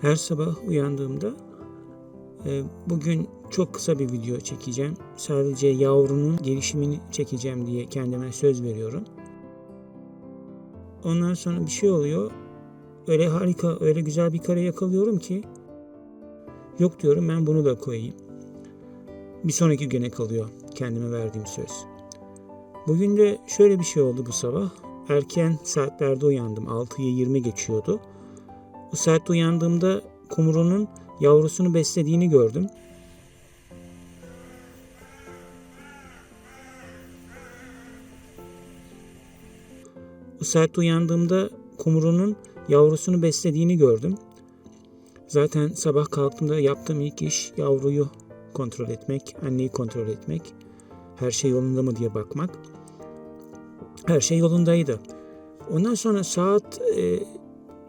Her sabah uyandığımda e, bugün çok kısa bir video çekeceğim. Sadece yavrunun gelişimini çekeceğim diye kendime söz veriyorum. Ondan sonra bir şey oluyor. Öyle harika, öyle güzel bir kare yakalıyorum ki yok diyorum ben bunu da koyayım. Bir sonraki güne kalıyor kendime verdiğim söz. Bugün de şöyle bir şey oldu bu sabah. Erken saatlerde uyandım. 6'yı 20 geçiyordu. O saatte uyandığımda kumrunun yavrusunu beslediğini gördüm. O saatte uyandığımda kumrunun yavrusunu beslediğini gördüm. Zaten sabah kalktığımda yaptığım ilk iş yavruyu kontrol etmek, anneyi kontrol etmek, her şey yolunda mı diye bakmak. Her şey yolundaydı. Ondan sonra saat e,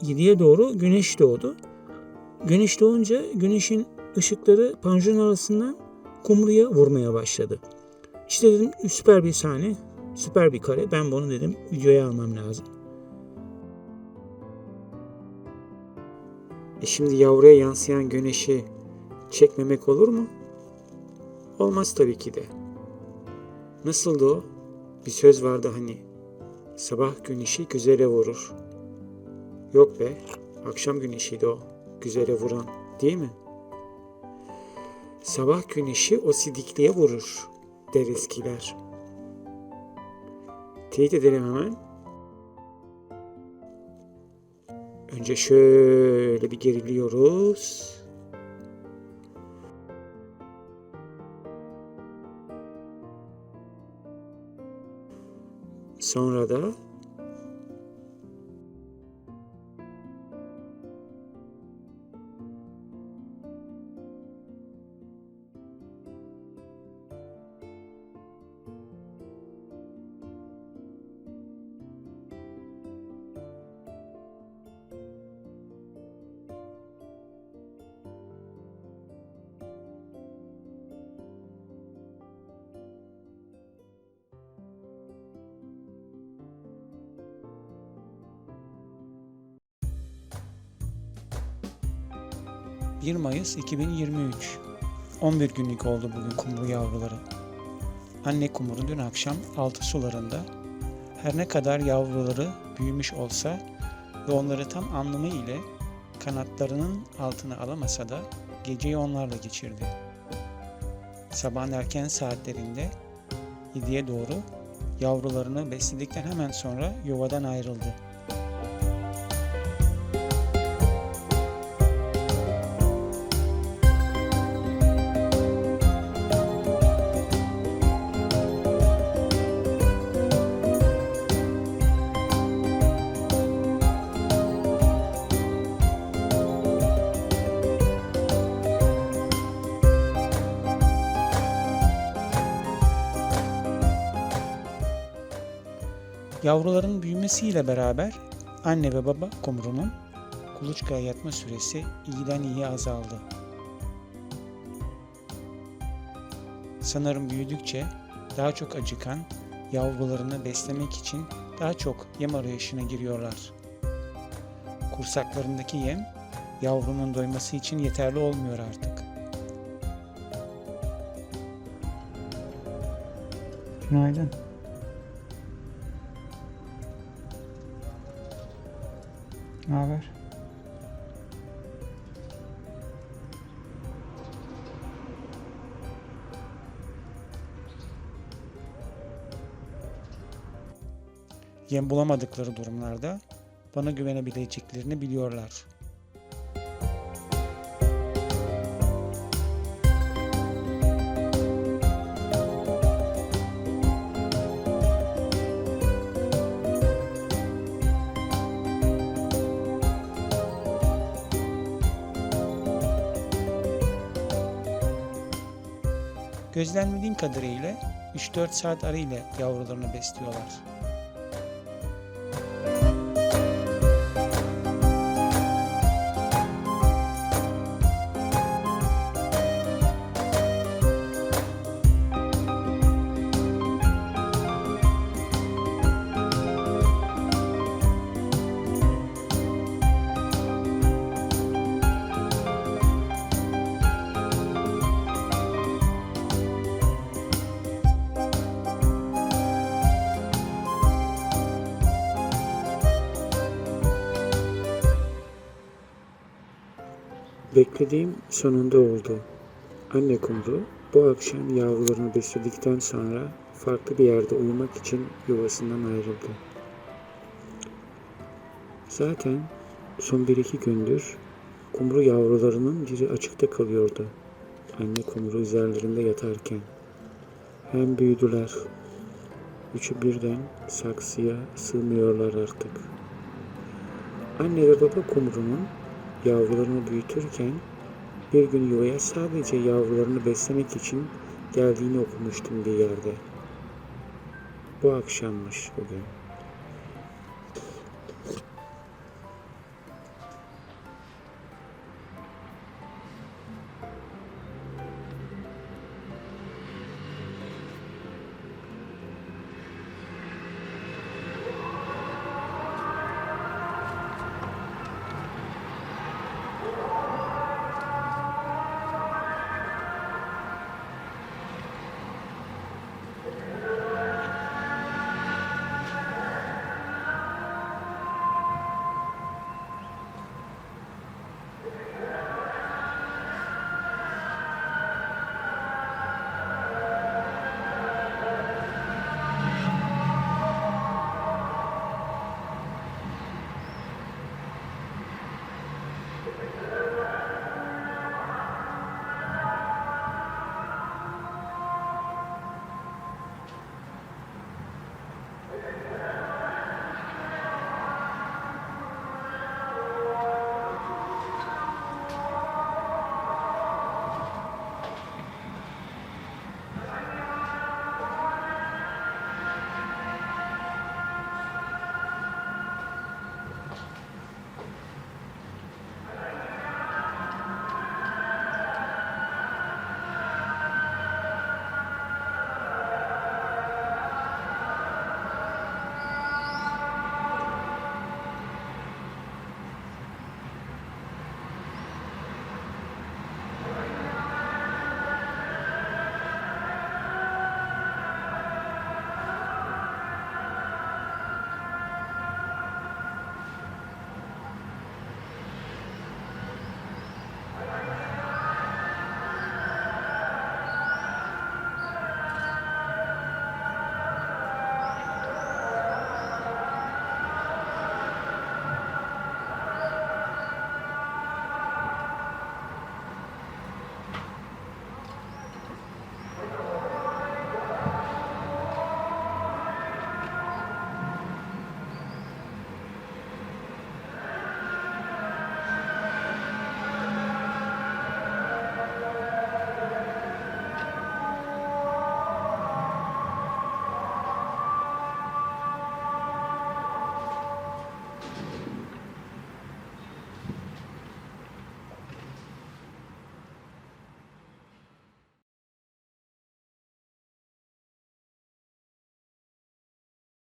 7'ye doğru güneş doğdu. Güneş doğunca güneşin ışıkları panjurun arasından kumruya vurmaya başladı. İşte dedim süper bir sahne, süper bir kare. Ben bunu dedim videoya almam lazım. E şimdi yavruya yansıyan güneşi çekmemek olur mu? Olmaz tabii ki de. Nasıldı o? Bir söz vardı hani. Sabah güneşi güzele vurur. Yok be, akşam güneşiydi o. Güzele vuran, değil mi? Sabah güneşi o sidikliğe vurur, der eskiler. Teyit edelim hemen. Önce şöyle bir geriliyoruz. Sonra da ...1 Mayıs 2023. 11 günlük oldu bugün kumru yavruları. Anne kumru dün akşam altı sularında... ...her ne kadar yavruları büyümüş olsa... ...ve onları tam anlamı ile... ...kanatlarının altına alamasa da... ...geceyi onlarla geçirdi. Sabahın erken saatlerinde... ...7'ye doğru... ...yavrularını besledikten hemen sonra yuvadan ayrıldı. Yavruların büyümesiyle beraber anne ve baba kumrunun kuluçkaya yatma süresi iyiden iyiye azaldı. Sanırım büyüdükçe daha çok acıkan yavrularını beslemek için daha çok yem arayışına giriyorlar. Kursaklarındaki yem yavrunun doyması için yeterli olmuyor artık. Günaydın. Ne haber? Yem bulamadıkları durumlarda bana güvenebileceklerini biliyorlar. Gözlemlediğim kadarıyla 3-4 saat arayla yavrularını besliyorlar. Beklediğim sonunda oldu. Anne kumru bu akşam yavrularını besledikten sonra farklı bir yerde uyumak için yuvasından ayrıldı. Zaten son bir iki gündür kumru yavrularının biri açıkta kalıyordu. Anne kumru üzerlerinde yatarken. Hem büyüdüler. Üçü birden saksıya sığmıyorlar artık. Anne ve baba kumrunun yavrularını büyütürken bir gün yuvaya sadece yavrularını beslemek için geldiğini okumuştum bir yerde. Bu akşammış bugün.